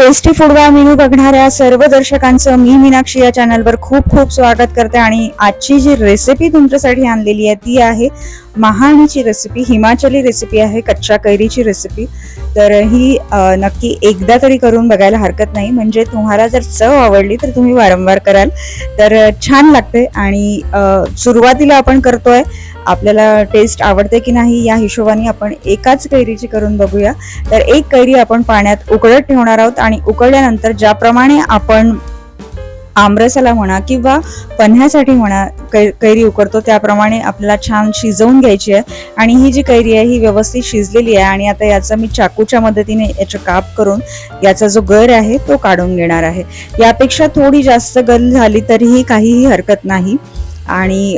Tasty फूडवा menu बघणाऱ्या सर्व दर्शकांचं मी मीनाक्षी या चॅनलवर खूप खूप स्वागत करते आणि आजची जी रेसिपी तुमच्यासाठी आणलेली आहे ती आहे महाणीची रेसिपी हिमाचली रेसिपी आहे कच्च्या कैरीची रेसिपी तर ही नक्की एकदा तरी करून बघायला हरकत नाही. म्हणजे तुम्हाला जर चव आवडली तर तुम्ही वारंवार कराल. तर छान लागते आणि सुरुवातीला आपण करतोय. आपल्याला टेस्ट आवडते की नाही या हिशोबाने आपण एकाच कैरीची करून बघूया. तर एक कैरी आपण पाण्यात उकळत ठेवणार आहोत आणि उकळल्यानंतर ज्याप्रमाणे आपण आमरसाला म्हणा किंवा पन्ह्यासाठी म्हणा कै कैरी उकडतो त्याप्रमाणे आपल्याला छान शिजवून घ्यायची आहे. आणि ही जी कैरी आहे ही व्यवस्थित शिजलेली आहे आणि आता याचा मी चाकूच्या मदतीने याचे काप करून याचा जो गर आहे तो काढून घेणार आहे. यापेक्षा थोडी जास्त गल झाली तरीही काहीही हरकत नाही. आणि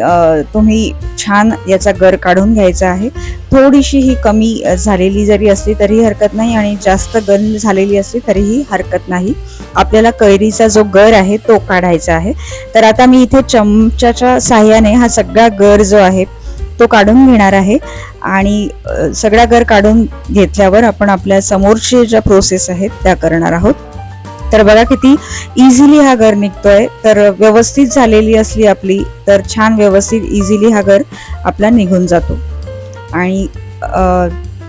तुम्ही छान याचा गर काढून घ्यायचा आहे. थोडीशी ही कमी झालेली जरी असली तरीही हरकत नाही आणि जास्त गल झालेली असली तरीही हरकत नाही. आपल्याला कैरीचा जो गर आहे तो काढायचा आहे. तर आता मी इथे चमच्याच्या साह्याने हा सगळा गर जो आहे तो काढून घेणार आहे. आणि सगळा गर काढून घेतल्यावर आपण आपल्या समोरचे ज्या प्रोसेस आहेत त्या करणार आहोत. तर बघा किती इझिली हा घर निघतोय. तर व्यवस्थित झालेली असली आपली तर छान व्यवस्थित इझिली हा घर आपला निघून जातो. आणि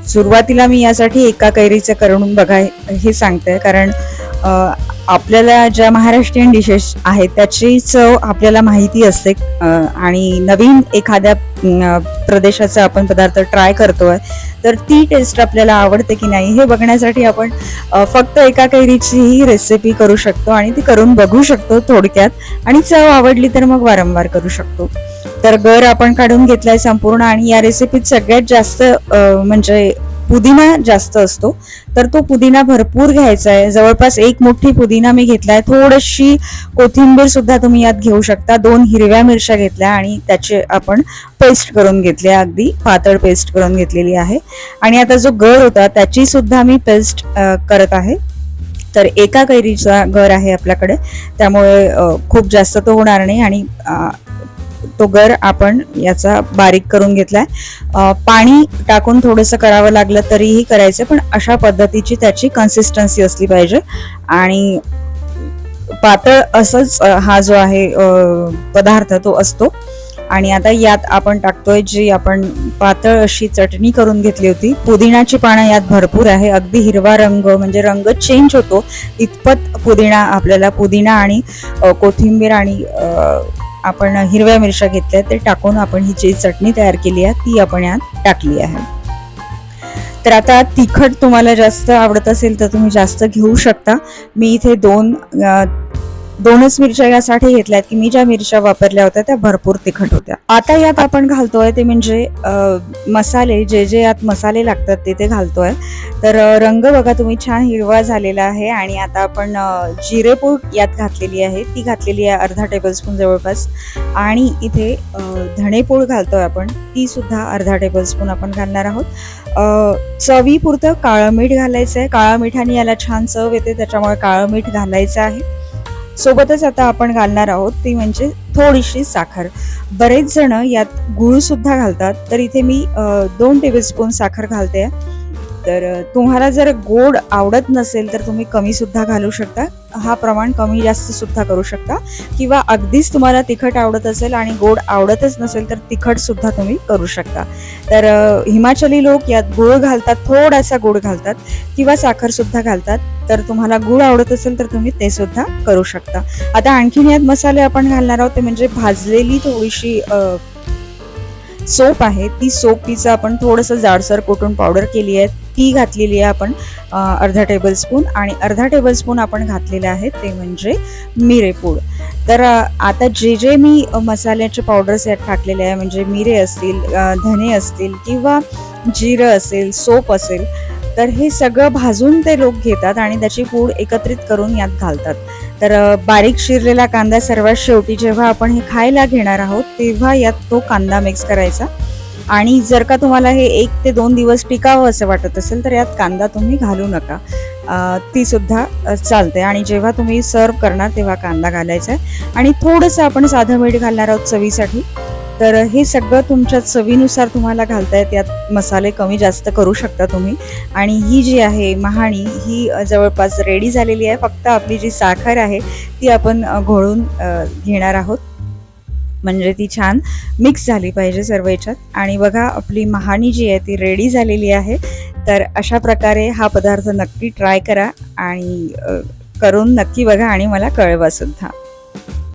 सुरुवातीला मी यासाठी एका कैरीचं करून बघाय हे सांगते. कारण आपल्याला ज्या महाराष्ट्रीयन डिशेस आहेत त्याची चव आपल्याला माहिती असते. आणि नवीन एखाद्या प्रदेशाचा आपण पदार्थ ट्राय करतोय तर ती टेस्ट आपल्याला आवडते की नाही हे बघण्यासाठी आपण फक्त एका कैरीची ही रेसिपी करू शकतो आणि ती करून बघू शकतो थोडक्यात. आणि चव आवडली तर मग वारंवार करू शकतो. तर गर आपण काढून घेतलाय संपूर्ण आणि या रेसिपीत सगळ्यात जास्त म्हणजे पुदिना जास्त असतो तर तो पुदिना भरपूर घ्यायचा आहे. जवळपास एक मोठी पुदिना मी घेतलाय. थोडीशी कोथिंबीर सुद्धा तुम्ही यात घेऊ शकता. दोन हिरव्या मिरच्या घेतल्या आणि त्याचे आपण पेस्ट करून घेतले अगदी पातळ पेस्ट करून घेतलेली आहे. आणि आता जो गर होता त्याची सुद्धा मी पेस्ट करत आहे. तर एका कैरीचा घर आहे आपल्याकडे. त्यामुळे खूप जास्त तो होणार नाही आणि तो गर आपण याचा बारीक करून घेतलाय. पाणी टाकून थोडंसं करावं लागलं तरीही करायचं पण अशा पद्धतीची त्याची कन्सिस्टन्सी असली पाहिजे. आणि पातळ असंच हा जो आहे पदार्थ तो असतो. आणि आता यात आपण टाकतोय जी आपण पातळ अशी चटणी करून घेतली होती. पुदिनाची पानं यात भरपूर आहे. अगदी हिरवा रंग म्हणजे रंग चेंज होतो. इतपत पुदिना आपल्याला पुदिना आणि कोथिंबीर आणि आपण हिरव्या मिरच्या घेतल्या ते टाकून आपण ही जी चटणी तयार केली आहे ती आपण यात टाकली आहे. तर आता तिखट तुम्हाला जास्त आवडत असेल तर तुम्ही जास्त घेऊ शकता. मी इथे दोन दोनच मिरच्या यासाठी घेतल्या आहेत की मी ज्या मिरच्या वापरल्या होत्या त्या भरपूर तिखट होत्या. आता यात आपण घालतोय ते म्हणजे मसाले जे जे यात मसाले लागतात ते ते घालतोय. तर रंग बघा तुम्ही छान हिरवा झालेला आहे आणि आता आपण जिरेपूड यात घातलेली आहे. ती घातलेली आहे अर्धा टेबलस्पून जवळपास. आणि इथे धणेपूळ धणेपूड घालतोय आपण. ती सुद्धा अर्धा टेबलस्पून आपण घालणार आहोत. चवीपुरतं काळं मीठ घालायचं आहे काळ्या मिठाने याला छान चव येते त्याच्यामुळे काळं मीठ घालायचं आहे. सोबतच आता आपण घालणार आहोत ती म्हणजे थोडीशी साखर. बरेच जण यात गूळ सुद्धा घालतात. तर इथे मी दोन टेबलस्पून साखर घालते. तर तुम्हाला जर गोड आवडत नसेल तर तुम्ही कमी सुद्धा घालू शकता. हा प्रमाण कमी जास्त सुद्धा करू शकता. किंवा अगदीच तुम्हाला तिखट आवडत असेल आणि गोड आवडतच नसेल तर तिखट सुद्धा तुम्ही करू शकता. तर हिमाचली लोक यात गूळ घालतात थोडासा गूळ घालतात किंवा साखर सुद्धा घालतात. तर तुम्हाला गूळ आवडत असेल तर तुम्ही ते सुद्धा करू शकता. आता आणखीन यात मसाले आपण घालणार आहोत ते म्हणजे भाजलेली थोडीशी सोप आहे. ती सोप तिचं आपण थोडंसं जाडसर कोटून पावडर केली आहे. ती घातलेली आहे आपण अर्धा टेबलस्पून आणि अर्धा टेबलस्पून आपण घातलेले आहे ते म्हणजे मिरेपूड तर आता जे जे मी मसाल्याचे पावडर्स यात टाकलेले आहे म्हणजे मिरे असतील धने असतील किंवा जिरं असेल सोप असेल तर हे सगळं भाजून ते लोक घेतात आणि त्याची पूड एकत्रित करून यात घालतात. तर बारीक शिरलेला कांदा सर्वात शेवटी जेव्हा आपण हे खायला घेणार आहोत तेव्हा यात तो कांदा मिक्स करायचा. आणि जर का तुम्हाला हे एक ते दोन दिवस टिकावं असं वाटत असेल तर यात कांदा तुम्ही घालू नका. ती सुद्धा चालते. आणि जेव्हा तुम्ही सर्व करणार तेव्हा कांदा घालायचा आहे. आणि थोडंसं आपण साधं मीठ घालणार आहोत चवीसाठी. तर हे सगळं तुमच्या चवीनुसार तुम्हाला घालता येत. यात मसाले कमी जास्त करू शकता तुम्ही. आणि ही जी आहे महाणी ही जवळपास रेडी झालेली आहे. फक्त आपली जी साखर आहे ती आपण घोळून घेणार आहोत. म्हणजे ती छान मिक्स झाली पाहिजे सर्व याच्यात. आणि बघा आपली महाणी जी आहे ती रेडी झालेली आहे. तर अशा प्रकारे हा पदार्थ नक्की ट्राय करा आणि करून नक्की बघा आणि मला कळवा सुद्धा.